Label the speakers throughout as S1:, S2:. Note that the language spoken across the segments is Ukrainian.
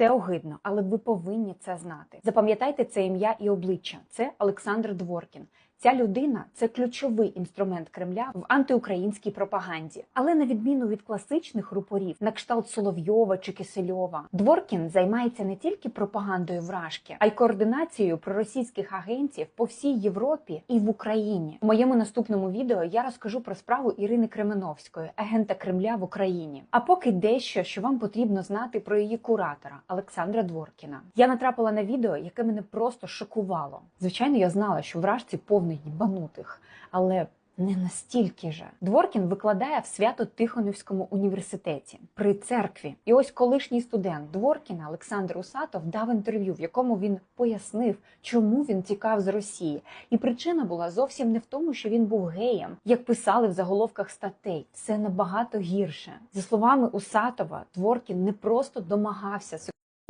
S1: Це огидно, але ви повинні це знати. Запам'ятайте це ім'я і обличчя. Це Олександр Дворкін. Ця людина це ключовий інструмент Кремля в антиукраїнській пропаганді. Але на відміну від класичних рупорів, на кшталт Соловйова чи Кисельова, Дворкін займається не тільки пропагандою вражки, а й координацією проросійських агентів по всій Європі і в Україні. У моєму наступному відео я розкажу про справу Ірини Кременовської, агента Кремля в Україні. А поки дещо, що вам потрібно знати про її куратора Олександра Дворкіна. Я натрапила на відео, яке мене просто шокувало. Звичайно, я знала, що вражці повний їбанутих, але не настільки же. Дворкін викладає в Свято-Тихонівському університеті при церкві. І ось колишній студент Дворкіна Олександр Усатов дав інтерв'ю, в якому він пояснив, чому він тікав з Росії. І причина була зовсім не в тому, що він був геєм, як писали в заголовках статей. Це набагато гірше. За словами Усатова, Дворкін не просто домагався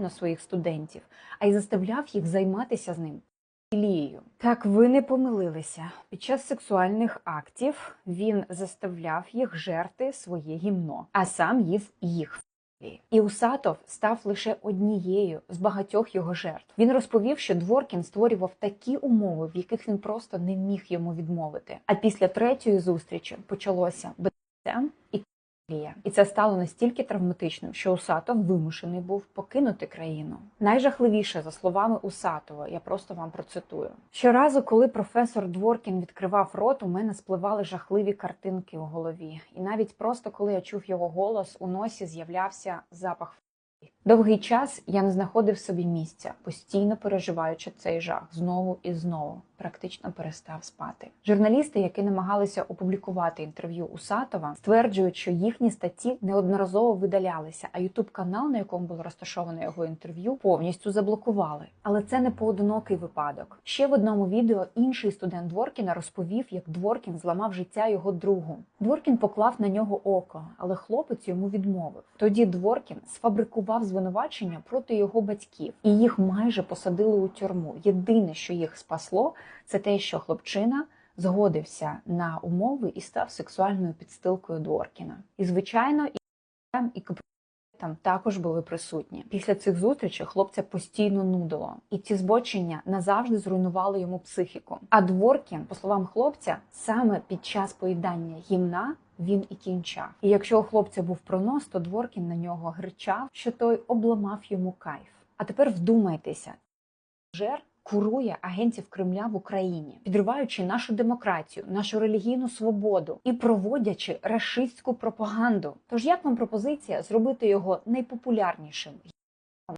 S1: сексуально своїх студентів, а й заставляв їх займатися з ним. Філією. Так, ви не помилилися. Під час сексуальних актів він заставляв їх жерти своє гімно, а сам їв їх. І Усатов став лише однією з багатьох його жертв. Він розповів, що Дворкін створював такі умови, в яких він просто не міг йому відмовити. А після третьої зустрічі почалося БДСМ і Лія. І це стало настільки травматичним, що Усатов вимушений був покинути країну. Найжахливіше, за словами Усатова, я просто вам процитую. Щоразу, коли професор Дворкін відкривав рот, у мене спливали жахливі картинки у голові. І навіть просто коли я чув його голос, у носі з'являвся запах. Довгий час я не знаходив собі місця, постійно переживаючи цей жах знову і знову. Практично перестав спати. Журналісти, які намагалися опублікувати інтерв'ю Усатова, стверджують, що їхні статті неодноразово видалялися, а ютуб канал, на якому було розташоване його інтерв'ю, повністю заблокували. Але це не поодинокий випадок. Ще в одному відео інший студент Дворкіна розповів, як Дворкін зламав життя його другу. Дворкін поклав на нього око, але хлопець йому відмовив. Тоді Дворкін сфабрикував звинувачення проти його батьків, і їх майже посадили у тюрму. Єдине, що їх спасло, це те, що хлопчина згодився на умови і став сексуальною підстилкою Дворкіна. І звичайно, і і там також були присутні. Після цих зустрічей хлопця постійно нудило, і ці збочення назавжди зруйнували йому психіку. А Дворкін, по словам хлопця, саме під час поїдання гімна. Він і кінчав. І якщо у хлопця був пронос, то Дворкін на нього гричав, що той обламав йому кайф. А тепер вдумайтеся, жер курує агентів Кремля в Україні, підриваючи нашу демократію, нашу релігійну свободу і проводячи рашистську пропаганду. Тож як вам пропозиція зробити його найпопулярнішим